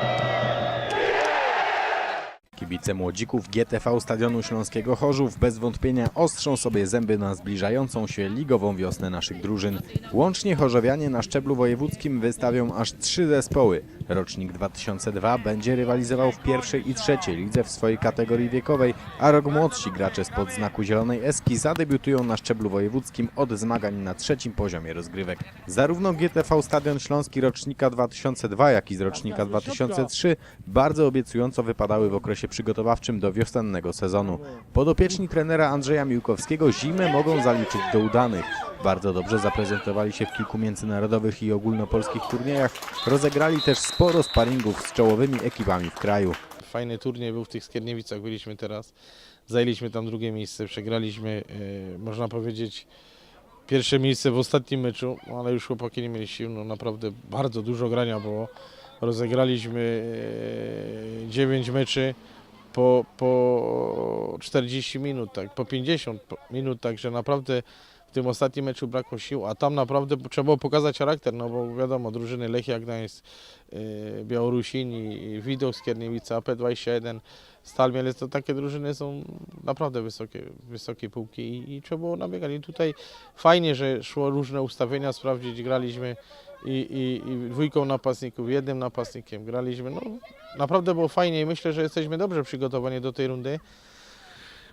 Thank you. Kibice młodzików GTV Stadionu Śląskiego Chorzów bez wątpienia ostrzą sobie zęby na zbliżającą się ligową wiosnę naszych drużyn. Łącznie chorzowianie na szczeblu wojewódzkim wystawią aż trzy zespoły. Rocznik 2002 będzie rywalizował w pierwszej i trzeciej lidze w swojej kategorii wiekowej, a rok młodsi gracze spod znaku Zielonej Eski zadebiutują na szczeblu wojewódzkim od zmagań na trzecim poziomie rozgrywek. Zarówno GTV Stadion Śląski rocznika 2002, jak i z rocznika 2003 bardzo obiecująco wypadały w okresie przygotowawczym do wiosennego sezonu. Podopieczni trenera Andrzeja Miłkowskiego zimę mogą zaliczyć do udanych. Bardzo dobrze zaprezentowali się w kilku międzynarodowych i ogólnopolskich turniejach. Rozegrali też sporo sparingów z czołowymi ekipami w kraju. Fajny turniej był w tych Skierniewicach, byliśmy teraz. Zajęliśmy tam drugie miejsce, przegraliśmy, e, można powiedzieć, pierwsze miejsce w ostatnim meczu, no, ale już chłopaki nie mieli sił, no naprawdę bardzo dużo grania było. Rozegraliśmy e, 9 meczy po, po 40 minut, tak, po 50 po- minut, także naprawdę w tym ostatnim meczu brakło sił, a tam naprawdę trzeba było pokazać charakter, no bo wiadomo, drużyny Lechia Gdańsk, e, Białorusini, Widok Skierniewica, AP21, Stal Mielec, to takie drużyny są naprawdę wysokie, wysokie półki i, i trzeba było nabiegać. I tutaj fajnie, że szło różne ustawienia sprawdzić, graliśmy i, i, i dwójką napastników, jednym napastnikiem graliśmy. No, naprawdę było fajnie i myślę, że jesteśmy dobrze przygotowani do tej rundy.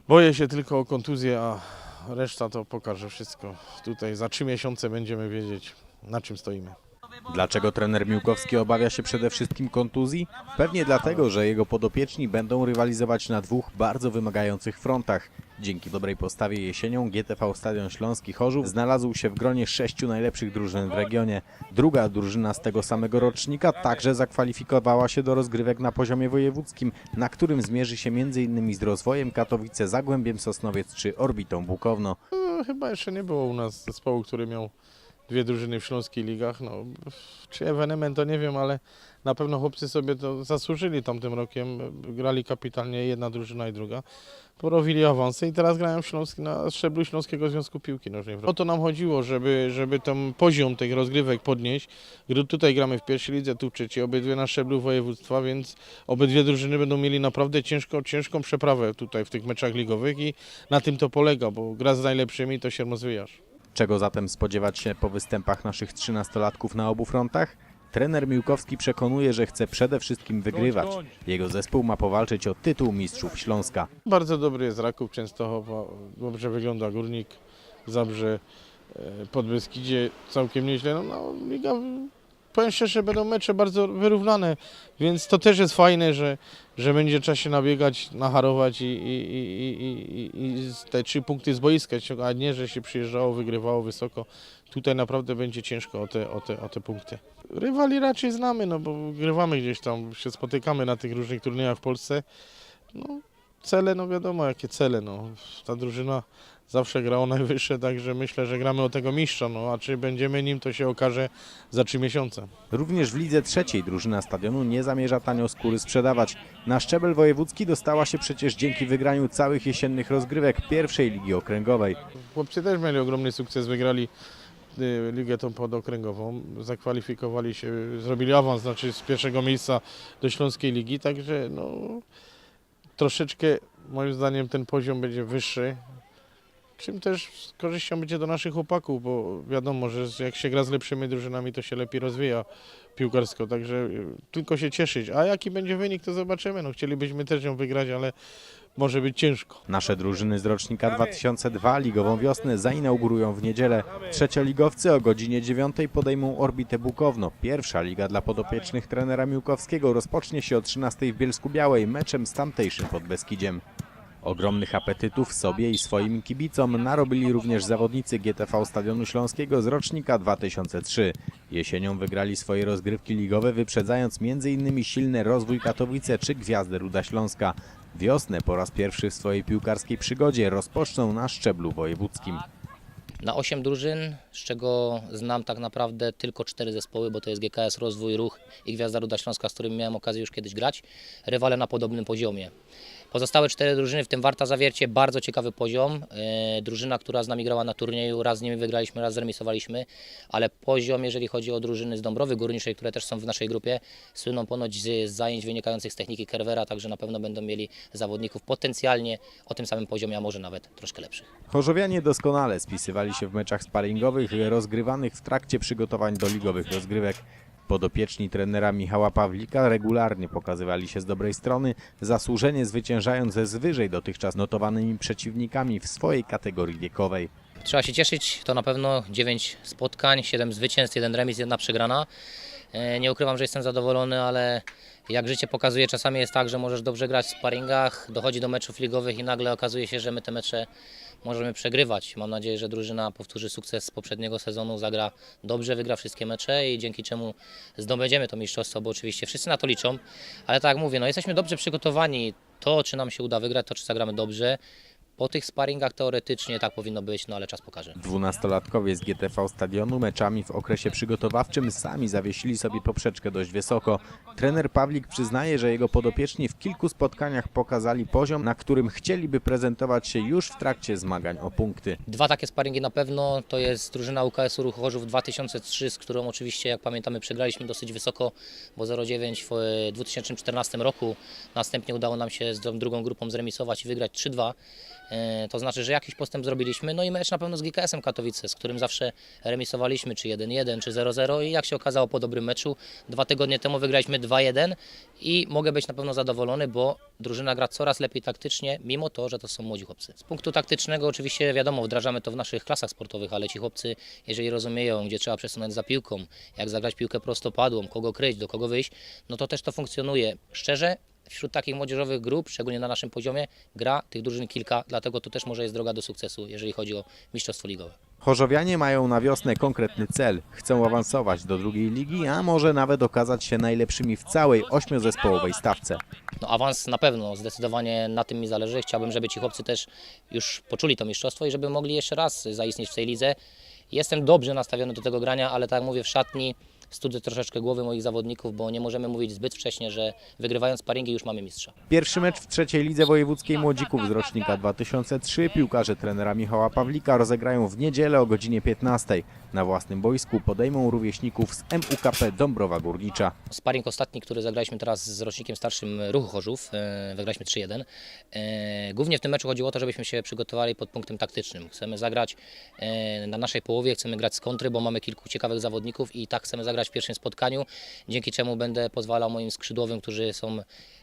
Boję się tylko o kontuzję, a reszta to pokaże wszystko. Tutaj za trzy miesiące będziemy wiedzieć, na czym stoimy. Dlaczego trener Miłkowski obawia się przede wszystkim kontuzji? Pewnie dlatego, że jego podopieczni będą rywalizować na dwóch bardzo wymagających frontach. Dzięki dobrej postawie jesienią GTV Stadion Śląski Chorzów znalazł się w gronie sześciu najlepszych drużyn w regionie. Druga drużyna z tego samego rocznika także zakwalifikowała się do rozgrywek na poziomie wojewódzkim, na którym zmierzy się m.in. z rozwojem Katowice, Zagłębiem Sosnowiec czy Orbitą Bukowno. No, chyba jeszcze nie było u nas zespołu, który miał dwie drużyny w śląskich ligach. No, czy ewenement to nie wiem, ale na pewno chłopcy sobie to zasłużyli tamtym rokiem. Grali kapitalnie jedna drużyna i druga. Porobili awansy i teraz grają w Śląski, na szczeblu Śląskiego Związku Piłki Nożnej. O to nam chodziło, żeby, żeby ten poziom tych rozgrywek podnieść. Gdy Tutaj gramy w pierwszej lidze, tu w trzeciej, obydwie na szczeblu województwa, więc obydwie drużyny będą mieli naprawdę ciężko, ciężką przeprawę tutaj w tych meczach ligowych i na tym to polega, bo gra z najlepszymi to się rozwijasz. Czego zatem spodziewać się po występach naszych trzynastolatków na obu frontach? Trener Miłkowski przekonuje, że chce przede wszystkim wygrywać. Jego zespół ma powalczyć o tytuł mistrzów Śląska. Bardzo dobry jest Raków Częstochowa, dobrze wygląda Górnik, Zabrze, e, Podbeskidzie całkiem nieźle. No, no, liga, powiem szczerze, będą mecze bardzo wyrównane, więc to też jest fajne, że, że będzie trzeba się nabiegać, nacharować i, i, i, i, i, te trzy punkty z boiska a nie, że się przyjeżdżało, wygrywało wysoko. Tutaj naprawdę będzie ciężko o te, o te, o te punkty. Rywali raczej znamy, no bo grywamy gdzieś tam, się spotykamy na tych różnych turniejach w Polsce. No, cele, no wiadomo jakie cele, no. Ta drużyna zawsze grała najwyższe, także myślę, że gramy o tego mistrza, no a czy będziemy nim, to się okaże za trzy miesiące. Również w lidze trzeciej drużyna stadionu nie zamierza tanio skóry sprzedawać. Na szczebel wojewódzki dostała się przecież dzięki wygraniu całych jesiennych rozgrywek pierwszej ligi okręgowej. Chłopcy też mieli ogromny sukces, wygrali y, ligę tą podokręgową, zakwalifikowali się, zrobili awans, znaczy z pierwszego miejsca do Śląskiej Ligi, także no troszeczkę moim zdaniem ten poziom będzie wyższy, czym też z korzyścią będzie do naszych chłopaków, bo wiadomo, że jak się gra z lepszymi drużynami, to się lepiej rozwija piłkarsko, także y, tylko się cieszyć. A jaki będzie wynik, to zobaczymy. No, chcielibyśmy też ją wygrać, ale może być ciężko. Nasze drużyny z rocznika 2002 ligową wiosnę zainaugurują w niedzielę. Trzecioligowcy o godzinie 9 podejmą Orbitę Bukowno. Pierwsza liga dla podopiecznych trenera Miłkowskiego rozpocznie się o 13 w Bielsku Białej meczem z tamtejszym Podbeskidziem. Ogromnych apetytów sobie i swoim kibicom narobili również zawodnicy GTV Stadionu Śląskiego z rocznika 2003. Jesienią wygrali swoje rozgrywki ligowe, wyprzedzając m.in. silny rozwój Katowice czy Gwiazdę Ruda Śląska. Wiosnę po raz pierwszy w swojej piłkarskiej przygodzie rozpoczną na szczeblu wojewódzkim. Na 8 drużyn, z czego znam tak naprawdę tylko 4 zespoły, bo to jest GKS Rozwój, Ruch i Gwiazda Ruda Śląska, z którymi miałem okazję już kiedyś grać. Rywale na podobnym poziomie. Pozostałe cztery drużyny, w tym Warta Zawiercie, bardzo ciekawy poziom. E, Drużyna, która z nami grała na turnieju, raz z nimi wygraliśmy, raz zremisowaliśmy, ale poziom, jeżeli chodzi o drużyny z Dąbrowy Górniczej, które też są w naszej grupie, słyną ponoć z zajęć wynikających z techniki Kerwera, także na pewno będą mieli zawodników potencjalnie o tym samym poziomie, a może nawet troszkę lepszych. Chorzowianie doskonale spisywali się w meczach sparingowych rozgrywanych w trakcie przygotowań do ligowych rozgrywek. Podopieczni trenera Michała Pawlika regularnie pokazywali się z dobrej strony, zasłużenie zwyciężając ze z wyżej dotychczas notowanymi przeciwnikami w swojej kategorii wiekowej. Trzeba się cieszyć, to na pewno 9 spotkań, 7 zwycięstw, 1 remis, 1 przegrana. E, Nie ukrywam, że jestem zadowolony, ale jak życie pokazuje, czasami jest tak, że możesz dobrze grać w sparingach, dochodzi do meczów ligowych i nagle okazuje się, że my te mecze możemy przegrywać. Mam nadzieję, że drużyna powtórzy sukces z poprzedniego sezonu, zagra dobrze, wygra wszystkie mecze i dzięki czemu zdobędziemy to mistrzostwo, bo oczywiście wszyscy na to liczą. Ale tak jak mówię, no jesteśmy dobrze przygotowani. To, czy nam się uda wygrać, to czy zagramy dobrze. Po tych sparingach teoretycznie tak powinno być, no ale czas pokaże. Dwunastolatkowie z GTV Stadionu meczami w okresie przygotowawczym sami zawiesili sobie poprzeczkę dość wysoko. Trener Pawlik przyznaje, że jego podopieczni w kilku spotkaniach pokazali poziom, na którym chcieliby prezentować się już w trakcie zmagań o punkty. Dwa takie sparingi na pewno, to jest drużyna UKS-u Ruch Chorzów 2003, z którą oczywiście jak pamiętamy przegraliśmy dosyć wysoko, bo 0,9 w e, 2014 roku. Następnie udało nam się z tą drugą grupą zremisować i wygrać 3-2. E, To znaczy, że jakiś postęp zrobiliśmy. No i mecz na pewno z GKS-em Katowice, z którym zawsze remisowaliśmy, czy 1-1, czy 0-0 i jak się okazało po dobrym meczu, dwa tygodnie temu wygraliśmy 2-1 i mogę być na pewno zadowolony, bo drużyna gra coraz lepiej taktycznie, mimo to, że to są młodzi chłopcy. Z punktu taktycznego oczywiście wiadomo, wdrażamy to w naszych klasach sportowych, ale ci chłopcy, jeżeli rozumieją, gdzie trzeba przesunąć za piłką, jak zagrać piłkę prostopadłą, kogo kryć, do kogo wyjść, no to też to funkcjonuje. Szczerze, wśród takich młodzieżowych grup, szczególnie na naszym poziomie, gra tych drużyn kilka, dlatego to też może jest droga do sukcesu, jeżeli chodzi o mistrzostwo ligowe. Chorzowianie mają na wiosnę konkretny cel. Chcą awansować do drugiej ligi, a może nawet okazać się najlepszymi w całej ośmiozespołowej stawce. No awans na pewno, zdecydowanie na tym mi zależy. Chciałbym, żeby ci chłopcy też już poczuli to mistrzostwo i żeby mogli jeszcze raz zaistnieć w tej lidze. Jestem dobrze nastawiony do tego grania, ale tak jak mówię, w szatni studzę troszeczkę głowy moich zawodników, bo nie możemy mówić zbyt wcześnie, że wygrywając sparingi już mamy mistrza. Pierwszy mecz w trzeciej lidze wojewódzkiej młodzików z rocznika 2003 piłkarze trenera Michała Pawlika rozegrają w niedzielę o godzinie 15. Na własnym boisku podejmą rówieśników z MUKP Dąbrowa Górnicza. Sparring ostatni, który zagraliśmy teraz z rocznikiem starszym Ruchu Chorzów, e, wygraliśmy 3-1. E, Głównie w tym meczu chodziło o to, żebyśmy się przygotowali pod punktem taktycznym. Chcemy zagrać e, na naszej połowie, chcemy grać z kontry, bo mamy kilku ciekawych zawodników i tak chcemy zagrać w pierwszym spotkaniu, dzięki czemu będę pozwalał moim skrzydłowym, którzy są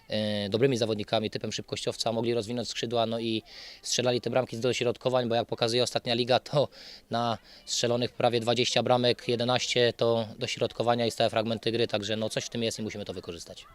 e, dobrymi zawodnikami, typem szybkościowca, mogli rozwinąć skrzydła, no i strzelali te bramki z dośrodkowań, bo jak pokazuje ostatnia liga, to na strzelonych prawie 20 bramek, 11 to dośrodkowania i stałe fragmenty gry, także no coś w tym jest i musimy to wykorzystać.